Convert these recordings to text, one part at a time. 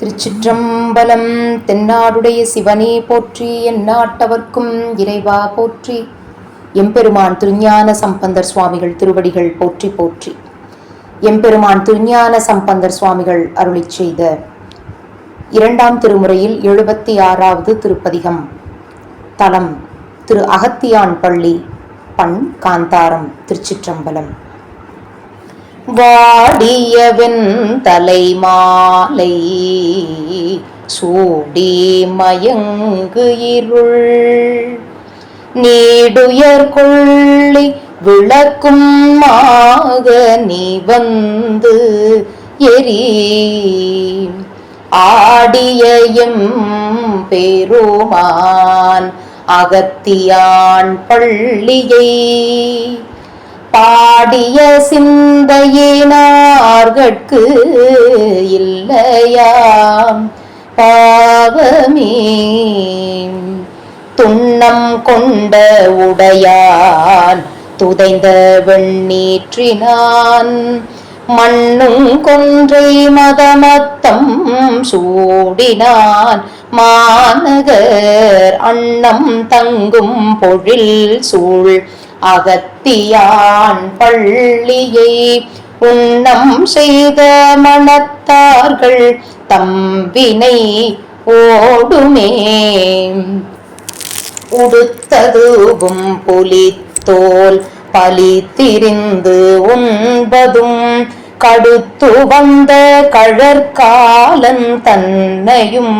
திருச்சிற்றம்பலம் தென்னாடுடைய சிவனே போற்றி எந்நாட்டவர்க்கும் இறைவா போற்றி. எம்பெருமான் திருஞான சம்பந்தர் சுவாமிகள் திருவடிகள் போற்றி போற்றி. எம்பெருமான் திருஞான சம்பந்தர் சுவாமிகள் அருளி செய்த இரண்டாம் திருமுறையில் எழுபத்தி ஆறாவது திருப்பதிகம். தலம் திரு அகத்தியான் பள்ளி பண் காந்தாரம் திருச்சிற்றம்பலம். வாடியவன் தலைமாலை சூடி மயங்கு இருள். நீடுயர் கொள்ளி விளக்கும் மாக நீ வந்து எரி ஆடிய பெருமான் அகத்தியான் பள்ளியை பாடிய சிந்தையினார்கட்கு இல்லையாம். பாவமே. துண்ணம் கொண்ட உடையான் துதைந்த வெண்ணீற்றினான். மண்ணும் கொன்றை மதமத்தம் சூடினான். மாநகர் அண்ணம் தங்கும் பொழில் சூழ் அகத்தியான் பள்ளியை உண்ணம் செய்த மனத்தார்கள் தம்பினை ஓடுமே. உடுத்ததுவும் புலித்தோல் பலி திரிந்து உண்பதும் கடுத்து வந்த கழற்காலன் தன்னையும்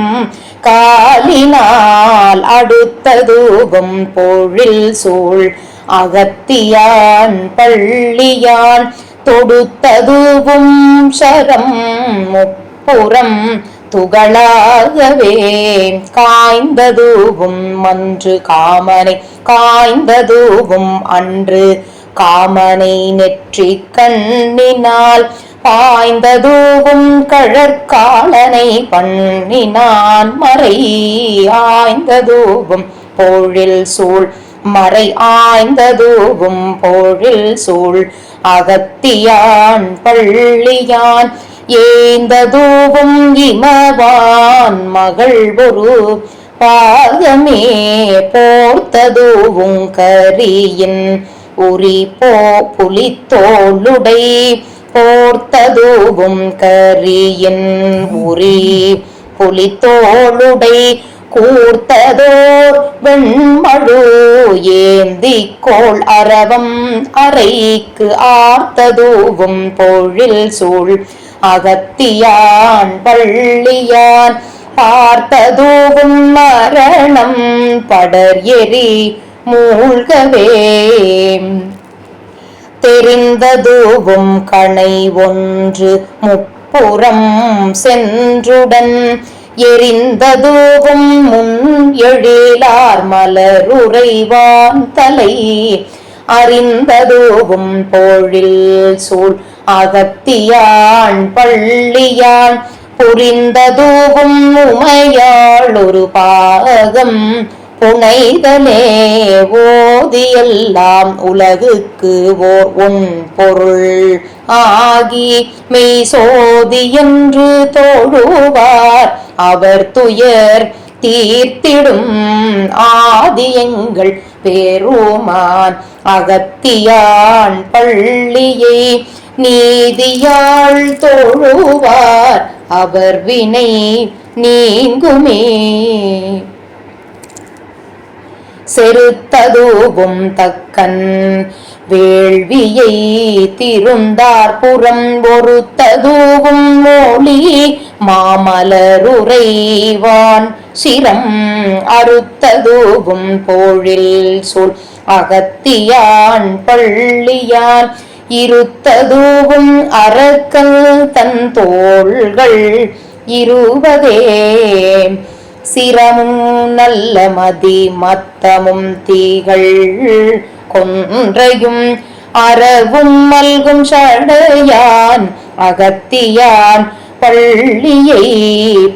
காலினால் அடுத்ததுவும் பொழில் சூழ் அகத்தியான் பள்ளியான் தொடுத்ததுவும் சரம் முப்புறம் துகளாகவே காய்ந்ததுவும் மன்று காமனை காய்ந்ததுவும் அன்று காமனை நெற்றி கண்ணினால் பாய்ந்ததுவும் கழற்காலனை பண்ணினான் மறை ஆய்ந்ததுவும் பொழில் சூழ் மறை ஆய்ந்ததுவும் போழில் சூழ் அகத்தியான் பள்ளியான். ஏந்ததூவும் இமவான் மகள் ஒரு பாகமே போர்த்ததூவும் கரியின் உரி போ புலித்தோளுடை போர்த்ததூவும் கரியின் உரி புலித்தோளுடை கூர்த்ததோர் வெண்மழு ஏந்தி கோள் அரவம் அறைக்கு ஆர்த்ததூவும் பொழில் சூழ். அகத்தியான் பள்ளியான் பார்த்ததூவும் மரணம் படர் எரி மூழ்கவே. தெரிந்ததூவும் கணை ஒன்று முப்புறம் சென்றுடன் எரிந்ததோவும் முன் எழிலார் மலருறைவான் தலை. அறிந்ததோவும் போழில் சூழ் அகத்தியான் பள்ளியான். புரிந்ததோவும் உமையாள் ஒரு பாகம். புனைதலே ஓதியெல்லாம் உலகுக்கு ஓர் உன் பொருள் ஆகி மெய் சோதி என்று தோழுவார். அவர் துயர் தீர்த்திடும் ஆதியங்கள் பேருமான் அகத்தியான் பள்ளியை நீதியாள் தோழுவார் அவர் வினை நீங்குமே. செருத்ததூவும் தக்கன் வேள்வியை திருந்தார் புறம் ஒருத்ததூவும் மொழி மாமலருரைவான் சிரம் அறுத்ததூவும் போழில் சொல் அகத்தியான் பள்ளியான். இருத்ததூவும் அறக்கல் தன் தோள்கள் இருவதே. சிரமும் நல்ல மதி மத்தமும் தீகள் கொன்றையும் அறவும் மல்கும் சடையான் அகத்தியான் பள்ளியை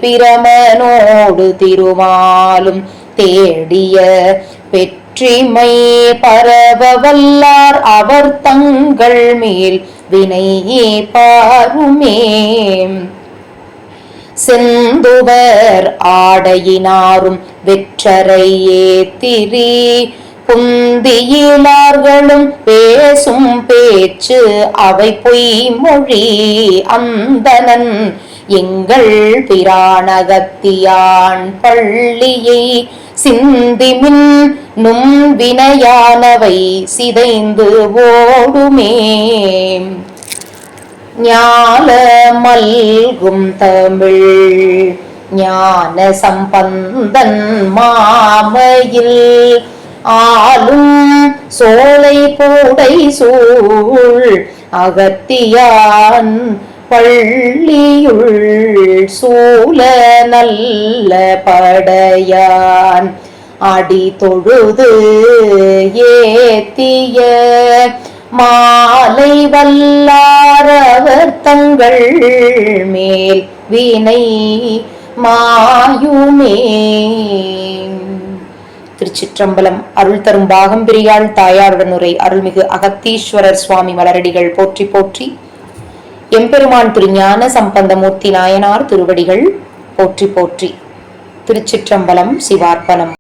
பிரமனோடு திருமாலும் தேடிய பெற்றிமை பரவ வல்லார் அவர் தங்கள் மேல் வினையே பாருமே. செந்துவர் ஆடையினாரும் வெற்றரையே ஏத்திரி புந்தியிலார்களும் பேசும் பேச்சு அவை பொய் மொழி அந்தனன் எங்கள் பிராணகத்தியான் பள்ளியை சிந்திமின் நும் வினையானவை சிதைந்து ஓடுமே. ஞால மல்கும் தமிழ் ஞான சம்பந்தன் மாமையில் ஆளும் சோலை பூடை சூழ் அகத்தியான் பள்ளியுள் சூழ நல்ல படையான். அடி தொழுது ஏத்திய மாலை வல்லாரவர் தங்கள் மேல் வினை மாயுமே. திருச்சிற்றம்பலம் அருள் தரும் பாகம் பிரியாள் தாயாருடனுரை அருள்மிகு அகத்தீஸ்வரர் சுவாமி மலரடிகள் போற்றி போற்றி. எம்பெருமான் திருஞான சம்பந்தமூர்த்தி நாயனார் திருவடிகள் போற்றி போற்றி. திருச்சிற்றம்பலம் சிவார்ப்பணம்.